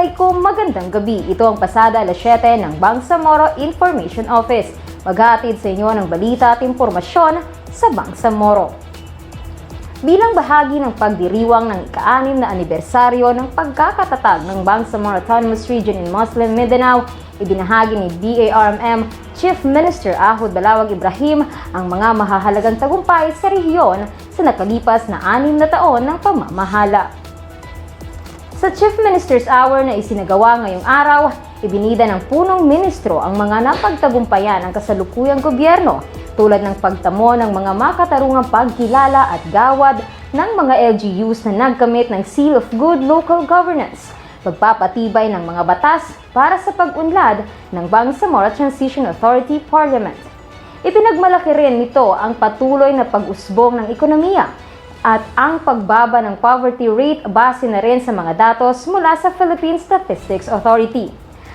Assalamualaikum, magandang gabi. Ito ang pasada alas 7 ng Bangsamoro Information Office. Maghatid sa inyo ng balita at impormasyon sa Bangsamoro. Bilang bahagi ng pagdiriwang ng ika-anim na anibersaryo ng pagkakatatag ng Bangsamoro Autonomous Region in Muslim Mindanao, ibinahagi ni BARMM Chief Minister Ahud Balawag Ibrahim ang mga mahahalagang tagumpay sa rehiyon sa nakalipas na anim na taon ng pamamahala. Sa Chief Minister's Hour na isinagawa ngayong araw, ibinida ng punong ministro ang mga napagtagumpayan ng kasalukuyang gobyerno tulad ng pagtamo ng mga makatarungang pagkilala at gawad ng mga LGUs na nagkamit ng Seal of Good Local Governance, pagpapatibay ng mga batas para sa pag-unlad ng Bangsamoro Transition Authority Parliament. Ipinagmalaki rin nito ang patuloy na pag-usbong ng ekonomiya at ang pagbaba ng poverty rate base na rin sa mga datos mula sa Philippine Statistics Authority.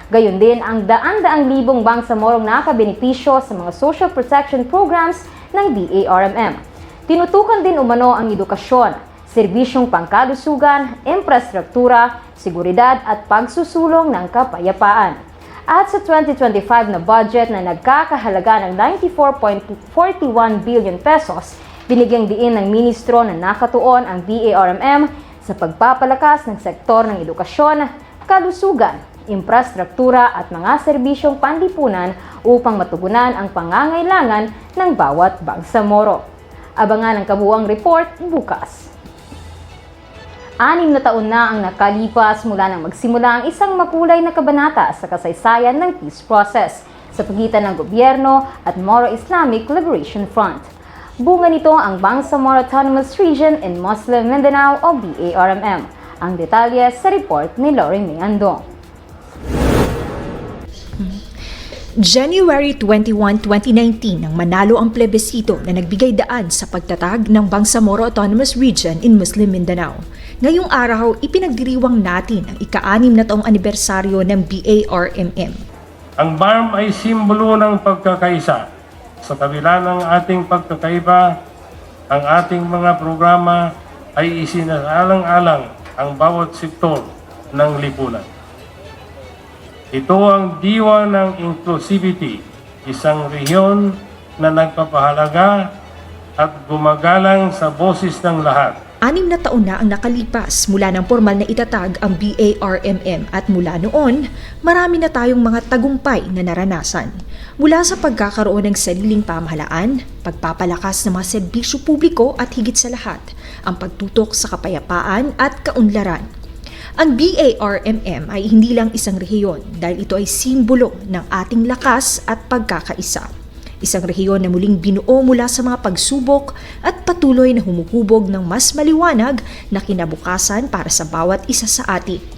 Gayon din ang daan-daang libong bangsamorong nakabenepisyo sa mga social protection programs ng DARMM. Tinutukan din umano ang edukasyon, serbisyong pangkalusugan, infrastruktura, seguridad at pagsusulong ng kapayapaan. At sa 2025 na budget na nagkakahalaga ng 94.41 billion pesos, binigyang diin ng ministro na nakatuon ang BARMM sa pagpapalakas ng sektor ng edukasyon, kalusugan, infrastruktura at mga serbisyong panlipunan upang matugunan ang pangangailangan ng bawat bangsamoro. Abangan ang kabuang report bukas. Anim na taon na ang nakalipas mula nang magsimula ang isang makulay na kabanata sa kasaysayan ng peace process sa pagitan ng gobyerno at Moro Islamic Liberation Front. Bunga nito ang Bangsamoro Autonomous Region in Muslim Mindanao o BARMM. Ang detalye sa report ni Lori Meandong. January 21, 2019 nang manalo ang plebisito na nagbigay daan sa pagtatag ng Bangsamoro Autonomous Region in Muslim Mindanao. Ngayong araw, ipinagdiriwang natin ang ika-anim na taong anibersaryo ng BARMM. Ang BARM ay simbolo ng pagkakaisa. Sa kabila ng ating pagkakaiba, ang ating mga programa ay isinasalang-alang ang bawat sektor ng lipunan. Ito ang diwa ng inclusivity, isang rehiyon na nagpapahalaga at gumagalang sa boses ng lahat. Anim na taon na ang nakalipas mula ng formal na itatag ang BARMM at mula noon, marami na tayong mga tagumpay na naranasan. Mula sa pagkakaroon ng sariling pamahalaan, pagpapalakas ng mga serbisyo publiko at higit sa lahat, ang pagtutok sa kapayapaan at kaunlaran. Ang BARMM ay hindi lang isang rehiyon dahil ito ay simbolo ng ating lakas at pagkakaisa. Isang rehiyon na muling binuo mula sa mga pagsubok at patuloy na humuhubog ng mas maliwanag na kinabukasan para sa bawat isa sa atin.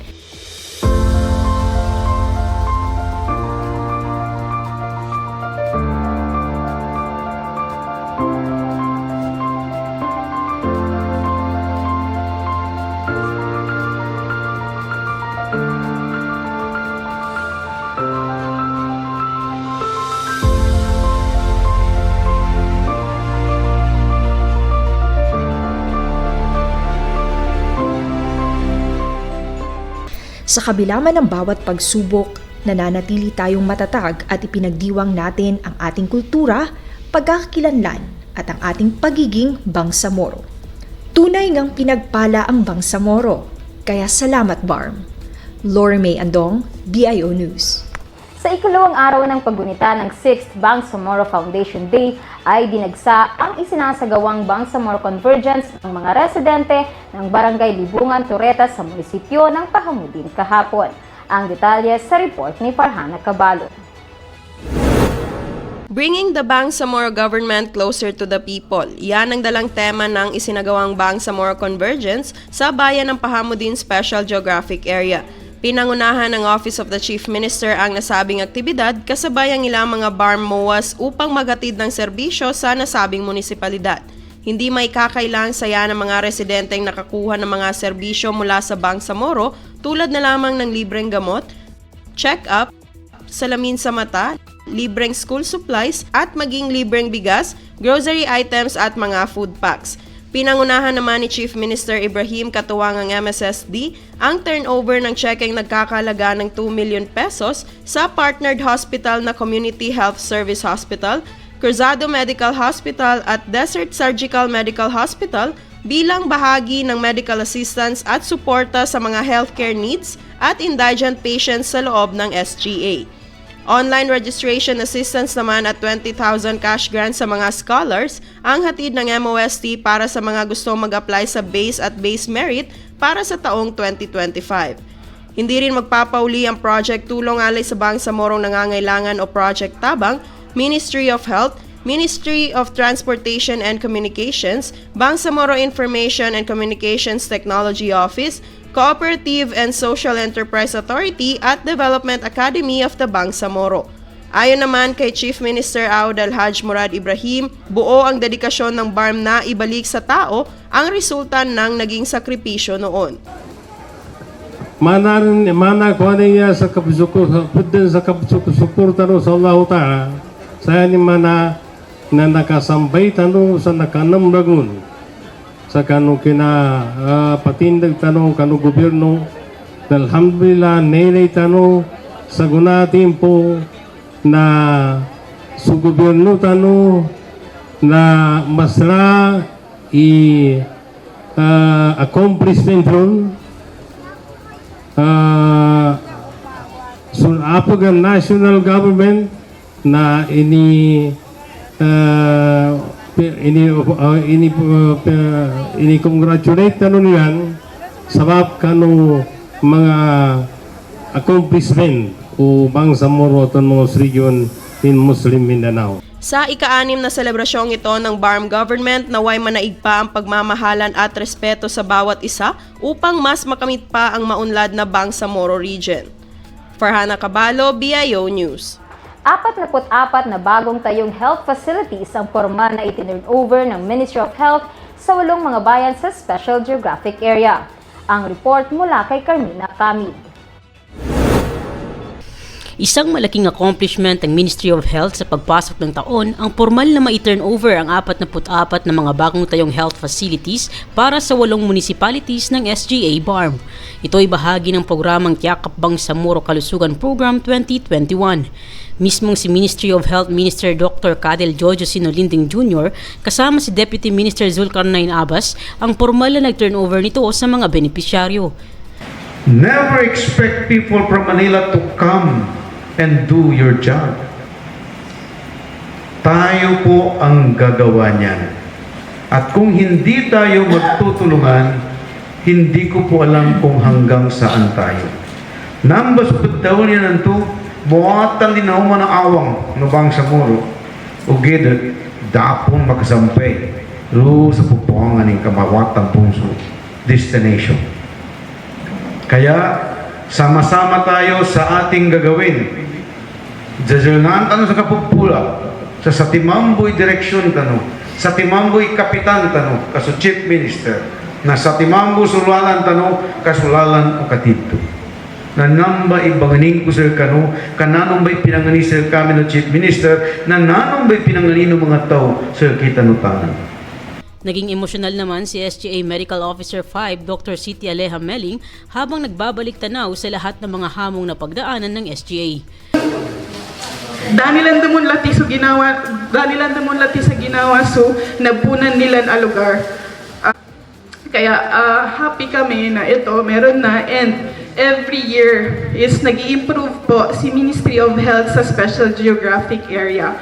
Sa kabila man ng bawat pagsubok, nananatili tayong matatag at ipinagdiwang natin ang ating kultura, pagkakakilanlan at ang ating pagiging bangsamoro. Tunay ngang pinagpala ang bangsamoro, kaya salamat Barm. Lori May Andong, BIO News. Sa ikalawang araw ng paggunita ng 6th Bangsamoro Foundation Day ay dinagsa ang isinasagawang Bangsamoro Convergence ng mga residente ng Barangay Libungan, Toreta sa munisipyo ng Pahamudin kahapon. Ang detalye sa report ni Farhana Cabalo. Bringing the Bangsamoro government closer to the people. Yan ang dalang tema ng isinagawang Bangsamoro Convergence sa bayan ng Pahamudin Special Geographic Area. Pinangunahan ng Office of the Chief Minister ang nasabing aktibidad kasabay ang ilang mga barm MOAs upang maghatid ng serbisyo sa nasabing munisipalidad. Hindi may kakailang saya ng mga residenteng nakakuha ng mga serbisyo mula sa Bangsamoro tulad na lamang ng libreng gamot, check-up, salamin sa mata, libreng school supplies at maging libreng bigas, grocery items at mga food packs. Pinangunahan naman ni Chief Minister Ibrahim katuwang ang MSSD ang turnover ng checkeng nagkakalaga ng 2 million pesos sa partnered hospital na Community Health Service Hospital, Cruzado Medical Hospital at Desert Surgical Medical Hospital bilang bahagi ng medical assistance at suporta sa mga healthcare needs at indigent patients sa loob ng SGA. Online registration assistance naman at 20,000 cash grant sa mga scholars ang hatid ng MOST para sa mga gustong mag-apply sa base at base merit para sa taong 2025. Hindi rin magpapauli ang Project Tulong Alay sa Bangsamorong Nangangailangan o Project Tabang, Ministry of Health, Ministry of Transportation and Communications, Bangsamoro Information and Communications Technology Office, Cooperative and Social Enterprise Authority at Development Academy of the Bangsamoro. Ayon naman kay Chief Minister Aud Alhaj Murad Ibrahim, buo ang dedikasyon ng BARM na ibalik sa tao ang resulta ng naging sakripisyo noon. Mana mana ko niya sa kapsuko pudin sa kapsuko suporta no sa Allah Taala saya ni mana na nakasambay tano sa nakanam ragun sa kanu kina ah, patindag tano kanu gobyerno alhamdulillah nere tano sa guna tempo na su gobyerno tano na masla i ah, accomplishment ron uh, so Apagan national government na ini uh, ini uh, ini uh, ini congratulate kanu niyan sabab kanu mga accomplishment o bangsa moro autonomous region in Muslim Mindanao. Sa ika-anim na selebrasyong ito ng BARM government, naway manaig pa ang pagmamahalan at respeto sa bawat isa upang mas makamit pa ang maunlad na Bangsamoro region. Farhana Cabalo, BIO News. 44 na bagong tayong health facilities ang formal na itinurn over ng Ministry of Health sa walong mga bayan sa Special Geographic Area. Ang report mula kay Carmina Camid. Isang malaking accomplishment ng Ministry of Health sa pagpasok ng taon ang formal na ma-turn over ang 44 na mga bagong tayong health facilities para sa walong municipalities ng SGA BARM. Ito ay bahagi ng programang Tiyakap Bangsamoro Kalusugan Program 2021. Mismong si Ministry of Health Minister Dr. Cadel Jojo Sinolinding Jr. kasama si Deputy Minister Zulkarnain Abbas ang formal na nag-turnover nito sa mga benepisyaryo. Never expect people from Manila to come and do your job. Tayo po ang gagawa niyan. At kung hindi tayo magtutulungan, hindi ko po alam kung hanggang saan tayo. Nambas po daw niya nanto, buhatan din ako man ang awang no bang sa muro. O gidat, dapon makasampay. Ru sa pupuangan ng kamawatan punso destination. Kaya, sama-sama tayo sa ating gagawin. Jajalnan tanong sa kapupula, sa Satimamboy direksyon tanong, sa Timamboy kapitan tanong, kaso chief minister, na sa Timambo sulalan tanong, kasulalan o katito. Na namba ibanganing ko sir kano, kananong ba'y pinangani sir kami na chief minister, na nanong ba'y pinangani ng mga tao sir kita nutangan. Naging emosyonal naman si SGA Medical Officer 5 Dr. Siti Aleja Meling habang nagbabalik tanaw sa lahat ng mga hamong na pagdaanan ng SGA. Danilan damon lati so ginawa, danilan damon lati sa ginawa so nabunan nila ang lugar. Ah, kaya ah, happy kami na ito meron na and every year is nag improve po si Ministry of Health sa Special Geographic Area.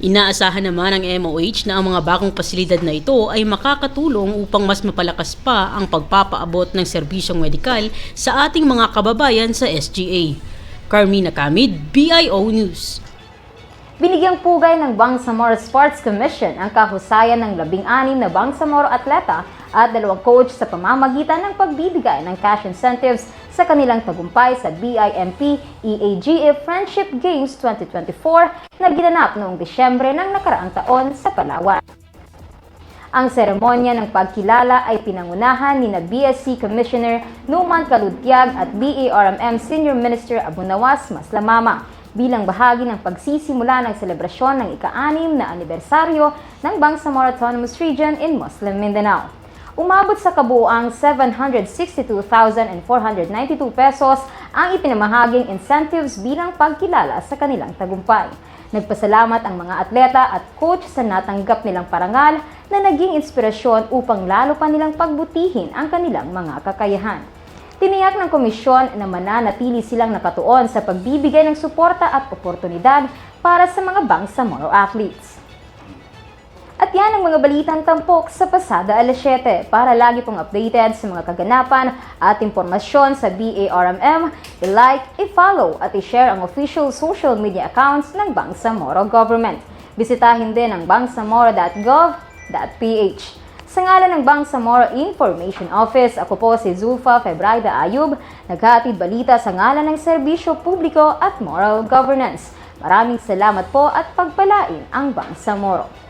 Inaasahan naman ng MOH na ang mga bagong pasilidad na ito ay makakatulong upang mas mapalakas pa ang pagpapaabot ng serbisyong medikal sa ating mga kababayan sa SGA. Carmina Camid, BIO News. Binigyang pugay ng Bangsamoro Sports Commission ang kahusayan ng labing-anim na Bangsamoro atleta at dalawang coach sa pamamagitan ng pagbibigay ng cash incentives sa kanilang tagumpay sa BIMP EAGA Friendship Games 2024 na ginanap noong Disyembre ng nakaraang taon sa Palawan. Ang seremonya ng pagkilala ay pinangunahan ni na BSC Commissioner Numan Kaludtiag at BARMM Senior Minister Abunawas Maslamama. bilang bahagi ng pagsisimula ng selebrasyon ng ika-anim na anibersaryo ng Bangsamoro Autonomous Region in Muslim Mindanao. Umabot sa kabuuang 762,492 pesos ang ipinamahaging incentives bilang pagkilala sa kanilang tagumpay. Nagpasalamat ang mga atleta at coach sa natanggap nilang parangal na naging inspirasyon upang lalo pa nilang pagbutihin ang kanilang mga kakayahan. Tiniyak ng komisyon na mananatili silang nakatuon sa pagbibigay ng suporta at oportunidad para sa mga Bangsamoro athletes. At yan ang mga balitang tampok sa Pasada Alas 7. Para lagi pong updated sa mga kaganapan at impormasyon sa BARMM, i-like, i-follow at i-share ang official social media accounts ng Bangsamoro Government. Bisitahin din ang bangsamoro.gov.ph. Sa ngalan ng Bangsamoro Information Office, ako po si Zulfa Febraida Ayub, naghatid balita sa ngalan ng Serbisyo Publiko at Moral Governance. Maraming salamat po at pagpalain ang Bangsamoro.